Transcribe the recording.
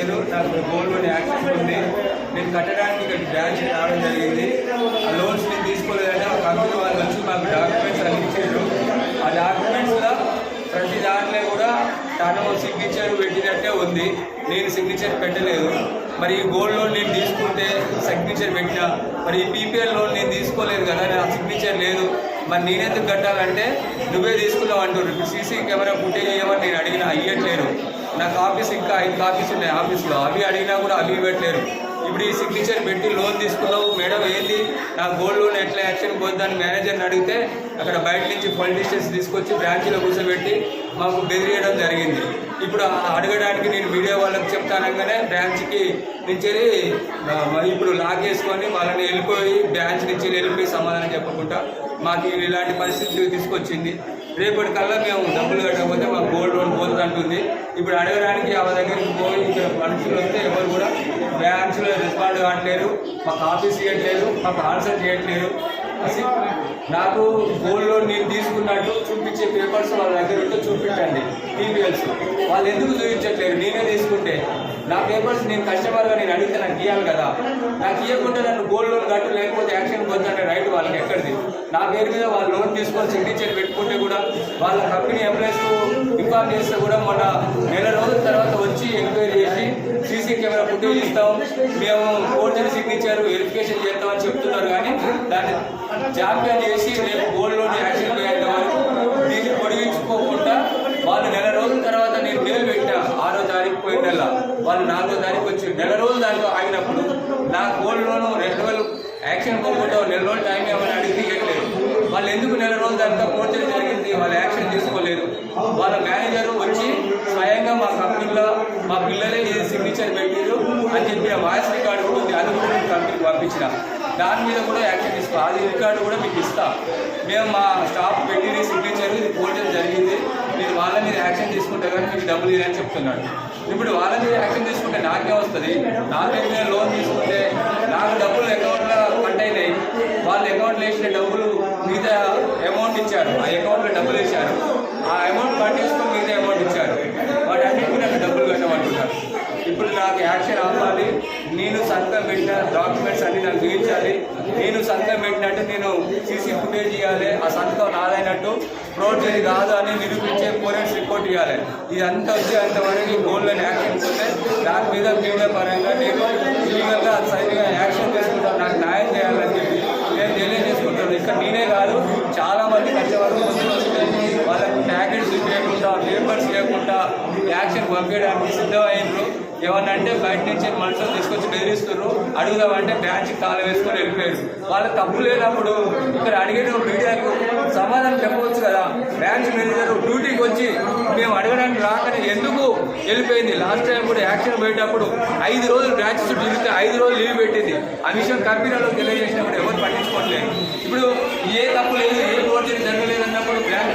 లేదు నాకు gold loan access ఉంది. నేను కట్టడానికి ఇక్కడ బ్యాంక్ రావడం జరిగింది. ఆ లోన్స్ నేను తీసుకోలేదంటే. ఒక కంపెనీ వాళ్ళు వచ్చి మాకు డాక్యుమెంట్స్ అందించారు ఆ డాక్యుమెంట్స్లో ప్రతి దాంట్లో కూడా తను సిగ్నేచర్ పెట్టినట్టే ఉంది. నేను సిగ్నేచర్ పెట్టలేదు. మరి ఈ గోల్డ్ లోన్ నేను తీసుకుంటే సిగ్నేచర్ పెట్టినా? మరి ఈ పీపీఎల్ లోన్ నేను తీసుకోలేదు కదా నా సిగ్నేచర్ లేదు. మరి నేనెందుకు కట్టాలంటే నువ్వే తీసుకున్నావు అంటున్నారు ఇప్పుడు సీసీ కెమెరా ఫుటేజ్ ఇవ్వమని నేను అడిగినా అయ్యట్లేరు నాకు ఆఫీస్ ఇంకా ఐదు కాపీస్ ఉన్నాయి ఆఫీస్లో. అవి అడిగినా కూడా అవి ఇవ్వట్లేరు ఇప్పుడు ఈ సిగ్నేచర్ పెట్టి లోన్ తీసుకున్నావు. మేడం ఏంది? నా గోల్డ్ లోన్ ఎట్లా యాక్షన్ పోద్దని మేనేజర్ని అడిగితే అక్కడ బయట నుంచి పొలిటీషియన్స్ తీసుకొచ్చి బ్రాంచ్లో కూర్చోబెట్టి మాకు బెదిరియడం జరిగింది. ఇప్పుడు అడగడానికి నేను మీడియా వాళ్ళకి చెప్తానగానే బ్రాంచ్కి నుంచి వెళ్ళి, ఇప్పుడు లాక్ వేసుకొని వాళ్ళని వెళ్ళిపోయి బ్రాంచ్ నుంచి వెళ్ళిపోయి సమాధానం చెప్పకుండా మాకు ఇలాంటి పరిస్థితి తీసుకొచ్చింది. రేపటి కల్లా మేము డబ్బులు కట్టకపోతే మాకు గోల్డ్ లోన్ పోతుంది అంటుంది. ఇప్పుడు అడగడానికి ఆమె దగ్గరికి పోయి ఇక్కడ మనుషులు వస్తే ఎవరు కూడా బ్యాంక్స్లో రెస్పాండ్ కావట్లేరు మాకు ఆఫీస్ ఇవ్వట్లేదు మాకు ఆన్సర్ చేయట్లేదు. నాకు గోల్డ్ లోన్ నేను తీసుకున్నట్టు చూపించే పేపర్స్ వాళ్ళ దగ్గర ఉంటే చూపించండి టీవీఎల్స్. వాళ్ళు ఎందుకు చూపించట్లేదు నేనే తీసుకుంటే. నా పేపర్స్ నేను కస్టమర్గా నేను అడిగితే నాకు ఇవ్వాలి కదా. నాకు ఇవ్వకుండా నన్ను గోల్డ్ లోన్ కట్టు లేకపోతే యాక్షన్ పొందంటే రైట్ వాళ్ళకి ఎక్కడిది? నా పేరు మీద వాళ్ళు లోన్ తీసుకొని సిగ్నేచర్ పెట్టుకుంటే కూడా వాళ్ళ కంపెనీ ఎంప్లాయీస్ ఇన్ఫార్మ్ చేస్తే కూడా మొన్న నెల రోజుల తర్వాత వచ్చి ఎంక్వైరీ చేసి సీసీ కెమెరా ఫుటేజ్ ఇస్తాం. మేము ఫోర్జరీ సిగ్నేచర్ వెరిఫికేషన్ చేస్తామని చెప్తున్నారు కానీ దాన్ని జాప్యం చేసి రేపు గోల్డ్ లోన్ యాక్షన్ చేయాలి వరకు దీన్ని పొడిగించుకోకుండా వాళ్ళు నెల రోజుల తర్వాత నేను మేలు పెట్టా. ఆరో తారీఖు పోయిన నెల. వాళ్ళు నాలుగో తారీఖు వచ్చి నెల రోజులు దాంట్లో ఆగినప్పుడు నా గోల్డ్ లోన్ రెండు వేలు యాక్షన్ పోకుండా నెల రోజులు టైం ఏమని అడిగి ఇవ్వట్లేదు వాళ్ళు ఎందుకు నెల రోజుల దాంట్లో ఫోర్జరీ జరిగింది? వాళ్ళు యాక్షన్ తీసుకోలేదు. వాళ్ళ మేనేజర్ వచ్చి మా పిల్లలే ఇది సిగ్నేచర్ పెట్టారు అని చెప్పిన వాయిస్ రికార్డు కూడా ఉంది. అది కూడా నేను కంపెనీకి పంపించిన. దాని మీద కూడా యాక్షన్ తీసుకో. అది రికార్డు కూడా మీకు ఇస్తా. మేము మా స్టాఫ్ పెట్టి సిగ్నేచర్ ఇది పోల్చడం జరిగింది. మీరు వాళ్ళ మీద యాక్షన్ తీసుకుంటే కానీ మీకు డబ్బులు ఇదని చెప్తున్నాడు. ఇప్పుడు వాళ్ళ మీద యాక్షన్ తీసుకుంటే నాకే వస్తుంది? నాకే మీద లోన్ తీసుకుంటే యాక్షన్ నేను సంతకం పెట్టిన డాక్యుమెంట్స్ అన్ని నాకు చూపించాలి. నేను సంతకం పెట్టినట్టు నేను సీసీ ఫుటేజ్ ఇవ్వాలి. ఆ సంతకం నాదైనట్టు ఫ్రోడ్జరీ కాదు అని నిరూపించే ఫోరెన్స్ రిపోర్ట్ ఇవ్వాలి. ఇదంతా వచ్చేంతవరకు గోల్డ్ యాక్షన్ పోతే దాని మీద మీడియా పరంగా నేను ఇల్లీగల్గా సైన్గా యాక్షన్ తీసుకుంటాను నాకు న్యాయం చేయాలని చెప్పి నేను తెలియజేసుకుంటాను. ఇక్కడ నేనే కాదు చాలామంది కష్టపడుతూ ముందుకు వస్తుంది వాళ్ళకి ప్యాకెట్స్ లేకుండా పేపర్స్ లేకుండా యాక్షన్ పంపించడానికి సిద్ధమైనరు ఏమన్నా అంటే బయట నుంచి మనుషులు తీసుకొచ్చి బెదిరిస్తున్నారు అడుగుదామంటే బ్యాచ్ కాలు వేసుకొని వెళ్ళిపోయారు. వాళ్ళ తప్పు లేనప్పుడు ఇక్కడ అడిగిన మీడియాకు సమాధానం చెప్పవచ్చు కదా. బ్రాంచ్ మేనేజర్ డ్యూటీకి వచ్చి మేము అడగడానికి రాకనే ఎందుకు వెళ్ళిపోయింది? లాస్ట్ టైం కూడా యాక్షన్ పోయేటప్పుడు ఐదు రోజులు బ్రాంచ్ చుట్టూ తిరిగితే ఐదు రోజులు లీవ్ పెట్టింది. ఆ విషయం కంపెనీలో తెలియజేసినప్పుడు ఎవరు పట్టించుకోవట్లేదు. ఇప్పుడు ఏ తప్పు లేదు ఏ కోర్టు జరగలేదు అన్నప్పుడు బ్రాంచ్